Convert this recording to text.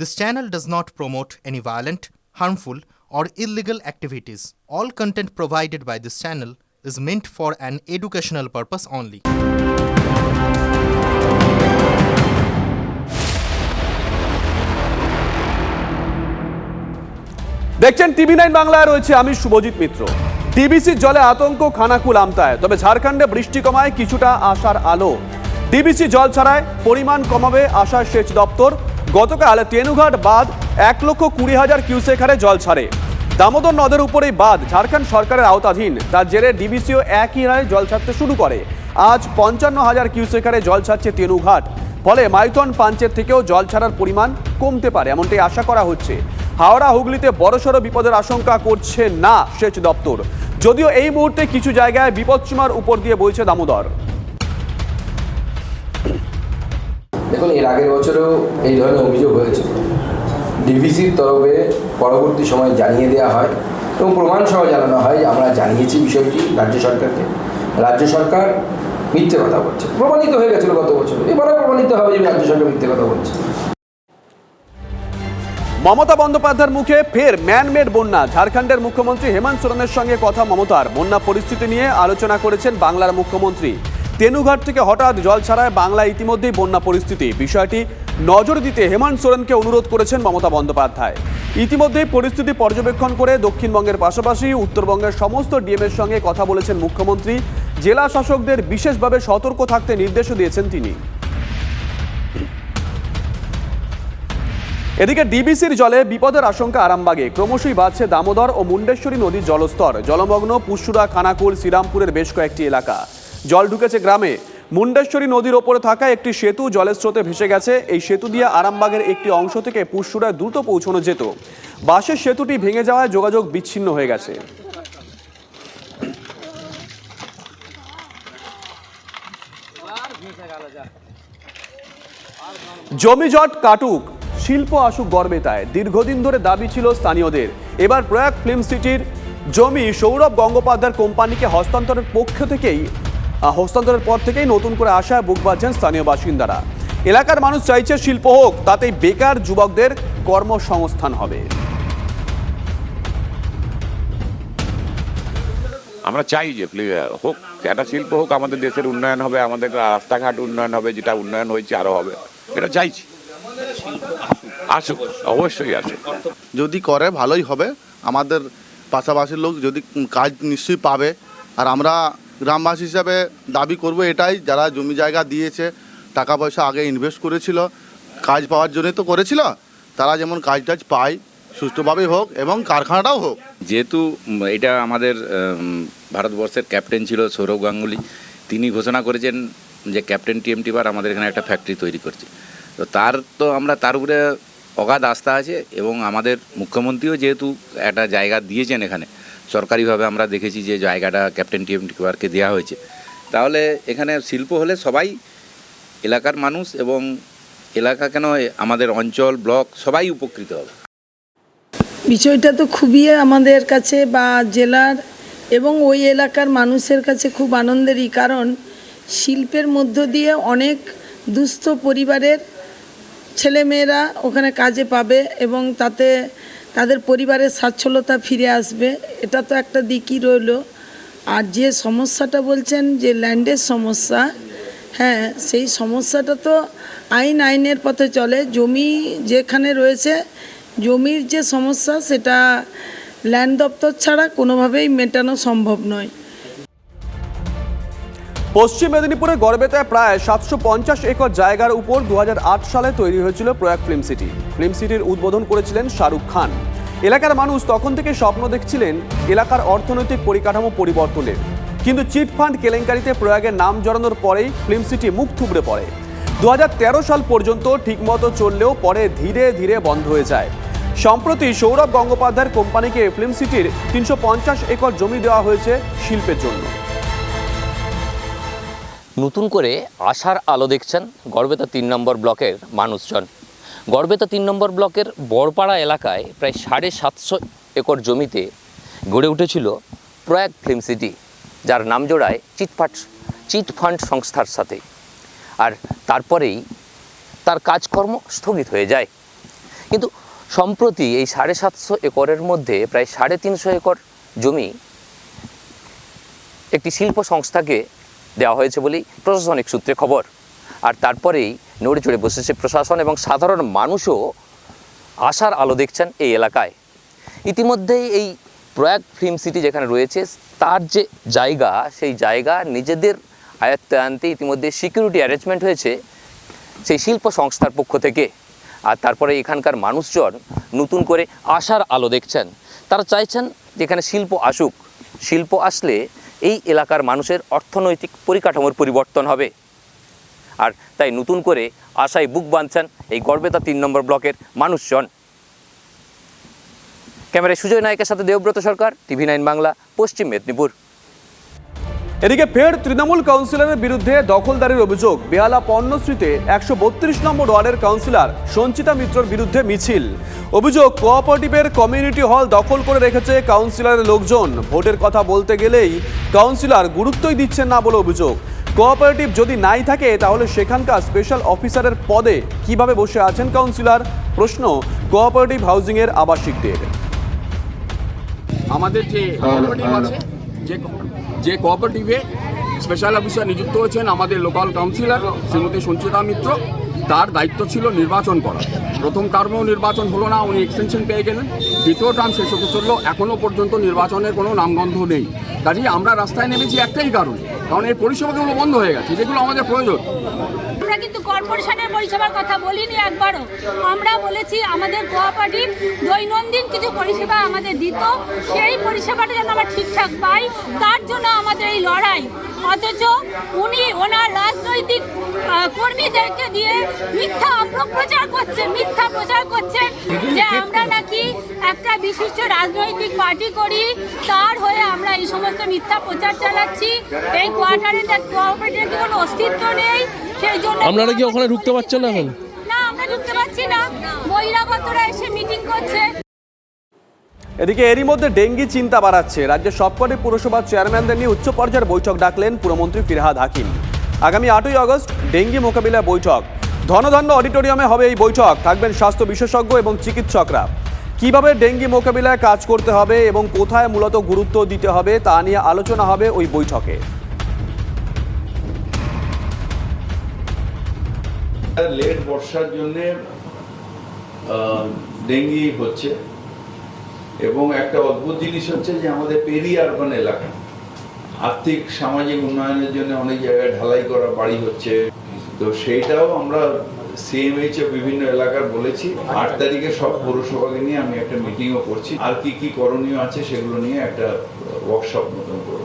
This channel does not promote any violent, harmful, or illegal activities. All content provided by this channel is meant for an educational purpose only. দেখছেন TV nine বাংলায় রয়েছে আমি শুভজিৎ মিত্র ডিবিসির জলে আতঙ্ক খানাকুল আমতায় তবে ঝাড়খণ্ডে বৃষ্টি কমায় কিছুটা আশার আলো ডিবিসি জল ছাড়ায় পরিমাণ কমাবে আশার সেচ দপ্তর গতকাল তেনুঘাট বাঁধ এক লক্ষ কুড়ি হাজার কিউসেক হারে জল ছাড়ে। দামোদর নদের উপরেই বাঁধ, ঝাড়খণ্ড সরকারের আওতাধীন। তার জেরে ডিবিসিও একই হারে জল ছাড়তে শুরু করে। আজ পঞ্চান্ন হাজার কিউসেক হারে জল ছাড়ছে তেনুঘাট। ফলে মাইথন পাঞ্চের থেকেও জল ছাড়ার পরিমাণ কমতে পারে, এমনটাই আশা করা হচ্ছে। হাওড়া হুগলিতে বড়সড় বিপদের আশঙ্কা করছে না সেচ দপ্তর। যদিও এই মুহূর্তে কিছু জায়গায় বিপদসীমার উপর দিয়ে বইছে দামোদর। দেখুন, এর আগের বছরেও এই ধরনের অভিযোগ হয়েছে। ডিভিসির তরফে পরবর্তী সময় জানিয়ে দেওয়া হয় এবং প্রমাণ সহ জানানো হয় আমরা জানিয়েছি বিষয়টি রাজ্য সরকারকে। রাজ্য সরকার মিথ্যে কথা বলছে। প্রমাণিত হয়ে গেছিল গত বছর। এবারও প্রমাণিত হবে যে রাজ্য সরকার মিথ্যে কথা বলছে। মমতা বন্দ্যোপাধ্যায়ের মুখে ফের ম্যানমেড বন্যা। ঝাড়খণ্ডের মুখ্যমন্ত্রী হেমন্ত সোরেনের সঙ্গে কথা মমতার। বন্যা পরিস্থিতি নিয়ে আলোচনা করেছেন বাংলার মুখ্যমন্ত্রী। তেনুঘাট থেকে হঠাৎ জল ছাড়ায় বাংলায় ইতিমধ্যেই বন্যা পরিস্থিতি। বিষয়টি নজর দিতে হেমন্ত সোরেনকে অনুরোধ করেছেন মমতা বন্দ্যোপাধ্যায়। ইতিমধ্যেই পরিস্থিতি পর্যবেক্ষণ করে দক্ষিণবঙ্গের পাশাপাশি উত্তরবঙ্গের সমস্ত ডিএমের সঙ্গে কথা বলেছেন মুখ্যমন্ত্রী। জেলা শাসকদের বিশেষভাবে সতর্ক থাকতে নির্দেশও দিয়েছেন তিনি। এদিকে ডিবিসির জলে বিপদের আশঙ্কা আরামবাগে। ক্রমশই বাড়ছে দামোদর ও মুন্ডেশ্বরী নদীর জলস্তর। জলমগ্ন পুশুরা খানাকুল, শ্রীরামপুরের বেশ কয়েকটি এলাকা। জল ঢুকেছে গ্রামে। মুন্ডেশ্বরী নদীর ওপরে থাকা একটি সেতু জলের স্রোতে ভেসে গেছে। এই সেতু দিয়ে আরামবাগের একটি অংশ থেকে পুশুরায় দ্রুত পৌঁছানো যেত। বাসের সেতুটি ভেঙে যাওয়ায় যোগাযোগ বিচ্ছিন্ন হয়ে গেছে। জমিজট কাটুক, শিল্প আসুক গর্বে তাই দীর্ঘদিন ধরে দাবি ছিল স্থানীয়দের। এবার প্রয়াগ ফিল্ম সিটির জমি সৌরভ গঙ্গোপাধ্যায়ের কোম্পানিকে হস্তান্তরের পক্ষ থেকেই হস্তান্তরের পর থেকেই নতুন করে আশায় বুক বাঁধছেন স্থানীয় বাসিন্দারা। এলাকার মানুষ চাইছে শিল্প হোক তাতেই বেকার যুবকদের কর্মসংস্থান হবে। আমরা চাই যে হোক একটা শিল্প হোক আমাদের দেশের উন্নয়ন হবে আমাদের রাস্তাঘাট উন্নয়ন হবে যেটা উন্নয়ন হয়েছে আরও হবে। এটা চাইছি। আসুক অবশ্যই আসুক যদি করে ভালোই হবে। আমাদের পাশাপাশির লোক যদি কাজ নিশ্চয়ই পাবে। আর আমরা গ্রামবাসী হিসাবে দাবি করব এটাই, যারা জমি জায়গা দিয়েছে, টাকা পয়সা আগে ইনভেস্ট করেছিল, কাজ পাওয়ার জন্যই তো করেছিল, তারা যেমন কাজ টাজ পায় সুষ্ঠুভাবেই হোক এবং কারখানাটাও হোক। যেহেতু এটা আমাদের ভারতবর্ষের ক্যাপ্টেন ছিল সৌরভ গাঙ্গুলি, তিনি ঘোষণা করেছেন যে ক্যাপ্টেন টিএমটি বার আমাদের এখানে একটা ফ্যাক্টরি তৈরি করছে। তো তার তো আমরা, তার উপরে অগাধ আস্থা আছে এবং আমাদের মুখ্যমন্ত্রীও যেহেতু একটা জায়গা দিয়েছেন এখানে, সরকারিভাবে আমরা দেখেছি যে জায়গাটা ক্যাপ্টেন টিএমটি বারকে দেওয়া হয়েছে। তাহলে এখানে শিল্প হলে সবাই এলাকার মানুষ এবং এলাকা কেন আমাদের অঞ্চল, ব্লক সবাই উপকৃত হবে। বিষয়টা তো খুবই আমাদের কাছে বা জেলার এবং ওই এলাকার মানুষের কাছে খুব আনন্দেরই কারণ শিল্পের মধ্য দিয়ে অনেক দুস্থ পরিবারের ছেলেমেয়েরা ওখানে কাজে পাবে এবং তাতে তাদের পরিবারের স্বাচ্ছলতা ফিরে আসবে। এটা তো একটা দিকই রইল। আর যে সমস্যাটা বলছেন যে ল্যান্ডের সমস্যা হ্যাঁ সেই সমস্যাটা তো আইন আইনের পথে চলে। জমি যেখানে রয়েছে, জমির যে সমস্যা, সেটা ল্যান্ড দপ্তর ছাড়া কোনোভাবেই মেটানো সম্ভব নয়। পশ্চিম মেদিনীপুরের গড়বেতায় প্রায় সাতশো পঞ্চাশ একর জায়গার উপর দু হাজার আট সালে তৈরি হয়েছিল প্রয়াগ ফিল্ম সিটি। ফিল্ম সিটির উদ্বোধন করেছিলেন শাহরুখ খান। এলাকার মানুষ তখন থেকে স্বপ্ন দেখছিলেন এলাকার অর্থনৈতিক পরিকাঠামো পরিবর্তনের। কিন্তু চিটফান্ড কেলেঙ্কারিতে প্রয়াগের নাম জড়ানোর পরেই ফিল্ম সিটি মুখ থুবড়ে পড়ে। দু হাজার তেরো সাল পর্যন্ত ঠিকমতো চললেও পরে ধীরে ধীরে বন্ধ হয়ে যায়। সম্প্রতি সৌরভ গঙ্গোপাধ্যায়ের কোম্পানিকে ফিল্ম সিটির তিনশো পঞ্চাশ একর জমি দেওয়া হয়েছে শিল্পের জন্য। নতুন করে আশার আলো দেখছেন গড়বেতা তিন নম্বর ব্লকের মানুষজন। গড়বেতা তিন নম্বর ব্লকের বড়পাড়া এলাকায় প্রায় সাড়ে সাতশো একর জমিতে গড়ে উঠেছিল প্রয়াগ ফিল্ম সিটি, যার নাম জোড়ায় চিটফাট, চিটফান্ড সংস্থার সাথে। আর তারপরেই তার কাজকর্ম স্থগিত হয়ে যায়। কিন্তু সম্প্রতি এই সাড়ে সাতশো একরের মধ্যে প্রায় সাড়ে তিনশো একর জমি একটি শিল্প সংস্থাকে দেওয়া হয়েছে বলেই প্রশাসনিক সূত্রে খবর। আর তারপরেই নড়ে চড়ে বসেছে প্রশাসন এবং সাধারণ মানুষও আশার আলো দেখছেন এই এলাকায়। ইতিমধ্যেই এই প্রয়াগ ফিল্ম সিটি যেখানে রয়েছে, তার যে জায়গা, সেই জায়গা নিজেদের আয়ত্তে আনতে ইতিমধ্যে সিকিউরিটি অ্যারেঞ্জমেন্ট হয়েছে সেই শিল্প সংস্থার পক্ষ থেকে। আর তারপরে এখানকার মানুষজন নতুন করে আশার আলো দেখছেন। তারা চাইছেন যে এখানে শিল্প আসুক, শিল্প আসলে এই এলাকার মানুষের অর্থনৈতিক পরিকাঠামোর পরিবর্তন হবে। আর তাই নতুন করে আশায় বুক বাঁধছেন এই গড়বেতা তিন নম্বর ব্লকের মানুষজন। ক্যামেরায় সুজয় নায়কের সাথে দেবব্রত সরকার, টিভি নাইন বাংলা, পশ্চিম মেদিনীপুর। এদিকে ফের তৃণমূল কাউন্সিলরের বিরুদ্ধে দখলদারির অভিযোগ। বেহালা পণ্যশ্রীতে একশো বত্রিশ নম্বর ওয়ার্ডের কাউন্সিলর সঞ্চিতা মিত্রর বিরুদ্ধে মিছিল। অভিযোগ কোঅপারেটিভের কমিউনিটি হল দখল করে রেখেছে কাউন্সিলরের লোকজন। ভোটের কথা বলতে গেলেই কাউন্সিলর গুরুত্বই দিচ্ছেন না বলে অভিযোগ। কোঅপারেটিভ যদি নাই থাকে তাহলে সেখানকার স্পেশাল অফিসারের পদে কীভাবে বসে আছেন কাউন্সিলর? প্রশ্ন কোঅপারেটিভ হাউজিংয়ের আবাসিকদের। আমাদের যে কোঅপারেটিভ আছে যে যে কোঅপারেটিভে স্পেশাল অফিসার নিযুক্ত হয়েছেন আমাদের লোকাল কাউন্সিলর শ্রীমতী সঞ্চিতা মিত্র। তার দায়িত্ব ছিল নির্বাচন করা। প্রথম টার্মেও নির্বাচন হলো না, উনি এক্সটেনশন পেয়ে গেলেন। দ্বিতীয় টার্ম শেষ হতে চলল এখনও পর্যন্ত নির্বাচনের কোনো নামগন্ধ নেই। কাজেই আমরা রাস্তায় নেমেছি একটাই কারণ। কারণ এই পরিষেবাগুলো বন্ধ হয়ে গেছে, যেগুলো আমাদের প্রয়োজন। আমরা কিন্তু কর্পোরেশনের পরিষেবার কথা বলিনি একবারও। আমরা বলেছি আমাদের কোঅপারেটিভ দৈনন্দিন কিছু পরিষেবা আমাদের দিত, সেই পরিষেবাটা যেন আমরা ঠিকঠাক পাই, তার জন্য আমাদের এই লড়াই। অথচ উনি, ওনার রাজনৈতিক কর্মীদেরকে দিয়ে মিথ্যা অপপ্রচার করছে মিথ্যা প্রচার করছে যে আমরা নাকি একটা বিশিষ্ট রাজনৈতিক পার্টি করি তার হয়ে আমরা এই সমস্ত মিথ্যা প্রচার চালাচ্ছি। এই কোয়ার্টারে কোঅপারেটিভের কোনো অস্তিত্ব নেই? সেই জন্য আপনারা কি ওখানে ঢুকতে পারছেন না এখন? না আমরা ঢুকতে পারছি না। বহিরাগতরা এসে মিটিং করছে। এদিকে এরই মধ্যে ডেঙ্গি চিন্তা বাড়াচ্ছে। রাজ্যের সবকটি পুরসভার চেয়ারম্যানদের নিয়ে উচ্চ পর্যায়ের বৈঠক ডাকলেন পুরমন্ত্রী ফিরহাদ হাকিম। আগামী আটই আগস্ট ডেঙ্গি মোকাবিলা বৈঠক। ধনধান্য অডিটোরিয়ামে হবে এই বৈঠক। থাকবেন স্বাস্থ্য বিশেষজ্ঞ এবং চিকিৎসকরা। কীভাবে ডেঙ্গি মোকাবিলায় কাজ করতে হবে এবং কোথায় মূলত গুরুত্ব দিতে হবে তা নিয়ে আলোচনা হবে ওই বৈঠকে। লেট বর্ষার জন্যে ডেঙ্গি হচ্ছে এবং একটা অদ্ভুত জিনিস হচ্ছে যে আমাদের পেরি আরবান এলাকা। আর্থিক, সামাজিক উন্নয়নের জন্য অনেক জায়গায় ঢালাই করা বাড়ি হচ্ছে। তো সেইটাও আমরা সিএমএইচ বিভিন্ন এলাকার বলেছি। আট তারিখে সব পৌরসভাকে নিয়ে আমি একটা মিটিংও করছি। আর কি কি করণীয় আছে সেগুলো নিয়ে একটা ওয়ার্কশপ মতন করব